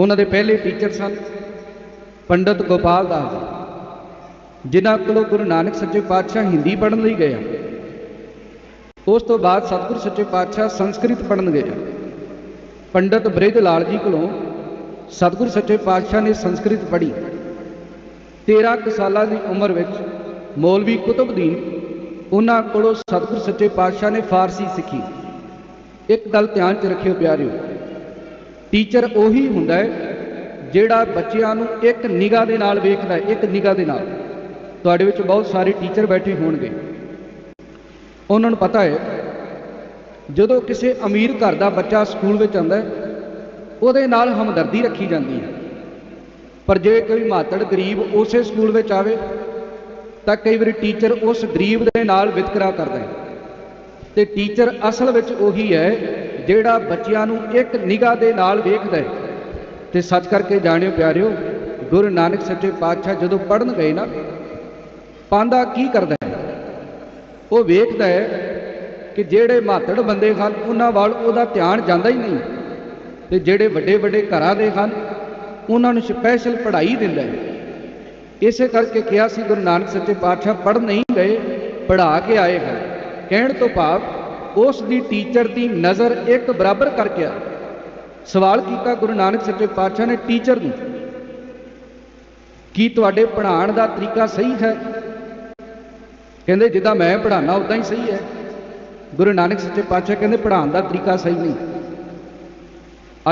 ਉਹਨਾਂ ਦੇ ਪਹਿਲੇ ਟੀਚਰ ਸਨ, ਪੰਡਤ ਗੋਪਾਲ ਦਾਸ ਜੀ, ਜਿਨ੍ਹਾਂ ਕੋਲੋਂ ਗੁਰੂ ਨਾਨਕ ਸੱਚੇ ਪਾਤਸ਼ਾਹ ਹਿੰਦੀ ਪੜ੍ਹਨ ਲਈ ਗਏ ਉਸ ਤੋਂ ਬਾਅਦ ਸਤਿਗੁਰ ਸੱਚੇ ਪਾਤਸ਼ਾਹ ਸੰਸਕ੍ਰਿਤ ਪੜ੍ਹਨ ਗਏ ਪੰਡਤ ਬ੍ਰਿਜ ਲਾਲ ਜੀ ਕੋਲੋਂ ਸਤਿਗੁਰ ਸੱਚੇ ਪਾਤਸ਼ਾਹ ਨੇ ਸੰਸਕ੍ਰਿਤ ਪੜ੍ਹੀ। 13 ਕੁ ਸਾਲਾਂ ਦੀ ਉਮਰ ਵਿੱਚ ਮੌਲਵੀ ਕੁਤਬਦੀਨ ਉਹਨਾਂ ਕੋਲੋਂ ਸਤਿਗੁਰ ਸੱਚੇ ਪਾਤਸ਼ਾਹ ਨੇ ਫਾਰਸੀ ਸਿੱਖੀ। ਇੱਕ ਗੱਲ ਧਿਆਨ 'ਚ ਰੱਖਿਓ ਪਿਆਰਿਓ ਟੀਚਰ ਉਹੀ ਹੁੰਦਾ ਹੈ ਜਿਹੜਾ ਬੱਚਿਆਂ ਨੂੰ ਇੱਕ ਨਿਗਾਹ ਦੇ ਨਾਲ ਵੇਖਦਾ ਹੈ, ਇੱਕ ਨਿਗਾਹ ਦੇ ਨਾਲ। ਤੁਹਾਡੇ ਵਿੱਚ ਬਹੁਤ ਸਾਰੇ ਟੀਚਰ ਬੈਠੇ ਹੋਣਗੇ। ਉਹਨਾਂ ਨੂੰ ਪਤਾ ਹੈ, ਜਦੋਂ ਕਿਸੇ ਅਮੀਰ ਘਰ ਦਾ ਬੱਚਾ ਸਕੂਲ ਵਿੱਚ ਆਉਂਦਾ ਹੈ, ਉਹਦੇ ਨਾਲ ਹਮਦਰਦੀ ਰੱਖੀ ਜਾਂਦੀ ਹੈ। ਪਰ ਜੇ ਕੋਈ ਮਾਤੜ ਗਰੀਬ ਉਸੇ ਸਕੂਲ ਵਿੱਚ ਆਵੇ, ਤਾਂ ਕਈ ਵਾਰੀ ਟੀਚਰ ਉਸ ਗਰੀਬ ਦੇ ਨਾਲ ਵਿਤਕਰਾ ਕਰਦਾ ਹੈ। ਤੇ ਟੀਚਰ ਅਸਲ ਵਿੱਚ ਉਹੀ ਹੈ ਜਿਹੜਾ ਬੱਚਿਆਂ ਨੂੰ ਇੱਕ ਨਿਗਾਹ ਦੇ ਨਾਲ ਵੇਖਦਾ ਹੈ। ਤੇ ਸੱਚ ਕਰਕੇ ਜਾਣਿਓ ਪਿਆਰਿਓ, ਗੁਰੂ ਨਾਨਕ ਸੱਚੇ ਪਾਤਸ਼ਾਹ ਜਦੋਂ ਪੜਨ ਗਏ ਨਾ, ਪਾਂਦਾ ਕੀ ਕਰਦਾ ਹੈ? ਉਹ ਵੇਖਦਾ ਹੈ ਕਿ ਜਿਹੜੇ ਮਾਤੜ ਬੰਦੇ ਹਨ, ਉਹਨਾਂ ਵੱਲ ਉਹਦਾ ਧਿਆਨ ਜਾਂਦਾ ਹੀ ਨਹੀਂ। ਤੇ ਜਿਹੜੇ ਵੱਡੇ ਵੱਡੇ ਘਰਾਂ ਦੇ ਹਨ, ਉਹਨਾਂ ਨੂੰ ਸਪੈਸ਼ਲ ਪੜ੍ਹਾਈ ਦਿੰਦਾ ਹੈ। ਇਸੇ ਕਰਕੇ ਕਿਹਾ ਸੀ ਗੁਰੂ ਨਾਨਕ ਸੱਚੇ ਪਾਤਸ਼ਾਹ, ਪੜ੍ਹ ਨਹੀਂ ਗਏ, ਪੜ੍ਹਾ ਕੇ ਆਏ ਹਨ। ਕਹਿਣ ਤੋਂ ਭਾਵ ਉਸ ਦੀ ਟੀਚਰ ਦੀ ਨਜ਼ਰ ਇੱਕ ਬਰਾਬਰ ਕਰਕੇ ਆ। ਸਵਾਲ ਕੀਤਾ ਗੁਰੂ ਨਾਨਕ ਸੱਚੇ ਪਾਤਸ਼ਾਹ ਨੇ ਟੀਚਰ ਨੂੰ, ਕੀ ਤੁਹਾਡੇ ਪੜ੍ਹਾਉਣ ਦਾ ਤਰੀਕਾ ਸਹੀ ਹੈ? ਕਹਿੰਦੇ, ਜਿੱਦਾਂ ਮੈਂ ਪੜ੍ਹਾਉਣਾ ਉਦਾਂ ਹੀ ਸਹੀ ਹੈ। ਗੁਰੂ ਨਾਨਕ ਸੱਚੇ ਪਾਤਸ਼ਾਹ ਕਹਿੰਦੇ, ਪੜ੍ਹਾਉਣ ਦਾ ਤਰੀਕਾ ਸਹੀ ਨਹੀਂ।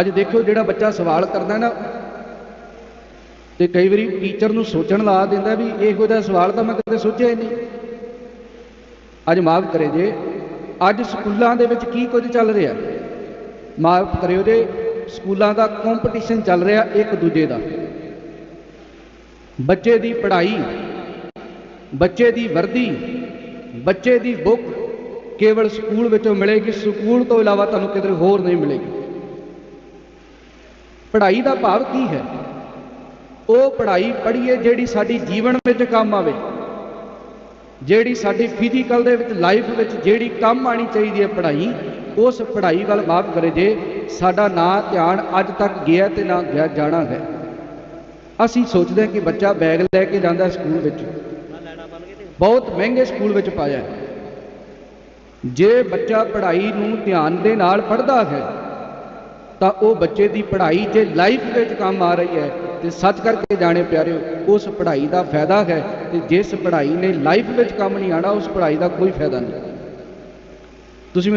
ਅੱਜ ਦੇਖੋ ਜਿਹੜਾ ਬੱਚਾ ਸਵਾਲ ਕਰਦਾ ਨਾ, ਤੇ ਕਈ ਵਾਰੀ ਟੀਚਰ ਨੂੰ ਸੋਚਣ ਲਾ ਦਿੰਦਾ ਵੀ ਇਹੋ ਜਿਹਾ ਸਵਾਲ ਤਾਂ ਮੈਂ ਕਦੇ ਸੋਚਿਆ ਹੀ ਨਹੀਂ। ਅੱਜ ਮਾਫ ਕਰੇ ਜੇ ਅੱਜ ਸਕੂਲਾਂ ਦੇ ਵਿੱਚ ਕੀ ਕੁਝ ਚੱਲ ਰਿਹਾ? ਮਾਫ ਕਰਿਓ ਜੇ, ਸਕੂਲਾਂ ਦਾ ਕੰਪੀਟੀਸ਼ਨ ਚੱਲ ਰਿਹਾ ਇੱਕ ਦੂਜੇ ਦਾ। ਬੱਚੇ ਦੀ ਪੜ੍ਹਾਈ, ਬੱਚੇ ਦੀ ਵਰਦੀ, ਬੱਚੇ ਦੀ ਬੁੱਕ ਕੇਵਲ ਸਕੂਲ ਵਿੱਚੋਂ ਮਿਲੇਗੀ, ਸਕੂਲ ਤੋਂ ਇਲਾਵਾ ਤੁਹਾਨੂੰ ਕਿਤੇ ਹੋਰ ਨਹੀਂ ਮਿਲੇਗੀ। ਪੜ੍ਹਾਈ ਦਾ ਭਾਵ ਕੀ ਹੈ? ਉਹ ਪੜ੍ਹਾਈ ਪੜ੍ਹੀਏ ਜਿਹੜੀ ਸਾਡੀ ਜੀਵਨ ਵਿੱਚ ਕੰਮ ਆਵੇ। ਜਿਹੜੀ ਸਾਡੀ ਫਿਜ਼ੀਕਲ ਦੇ ਵਿੱਚ ਲਾਈਫ ਵਿੱਚ ਜਿਹੜੀ ਕੰਮ ਆਣੀ ਚਾਹੀਦੀ ਹੈ ਪੜ੍ਹਾਈ, ਉਸ ਪੜ੍ਹਾਈ ਵੱਲ ਮਾਫ ਕਰੇ ਜੇ ਸਾਡਾ ਨਾ ਧਿਆਨ ਅੱਜ ਤੱਕ ਗਿਆ ਤੇ ਨਾ ਗਿਆ ਜਾਣਾ ਹੈ। ਅਸੀਂ ਸੋਚਦੇ ਹਾਂ ਕਿ ਬੱਚਾ ਬੈਗ ਲੈ ਕੇ ਜਾਂਦਾ ਸਕੂਲ ਵਿੱਚ। ਬਹੁਤ ਮਹਿੰਗੇ ਸਕੂਲ ਵਿੱਚ ਪਾਇਆ ਜੇ ਬੱਚਾ ਪੜ੍ਹਾਈ ਨੂੰ ਧਿਆਨ ਦੇ ਨਾਲ ਪੜ੍ਹਦਾ ਹੈ, ਤਾਂ ਉਹ ਬੱਚੇ ਦੀ ਪੜ੍ਹਾਈ ਜੇ ਲਾਈਫ ਵਿੱਚ ਕੰਮ ਆ ਰਹੀ ਹੈ। ਤੇ ਸੱਚ ਕਰਕੇ ਜਾਣੇ ਪਿਆਰਿਓ, ਉਸ ਪੜ੍ਹਾਈ ਦਾ ਫਾਇਦਾ ਹੈ ਤੇ ਜਿਸ ਪੜ੍ਹਾਈ ਨੇ ਲਾਈਫ ਵਿੱਚ ਕੰਮ ਨਹੀਂ ਆਣਾ ਉਸ ਪੜ੍ਹਾਈ ਦਾ ਕੋਈ ਫਾਇਦਾ ਨਹੀਂ। ਤੁਸੀਂ ਮੈਨੂੰ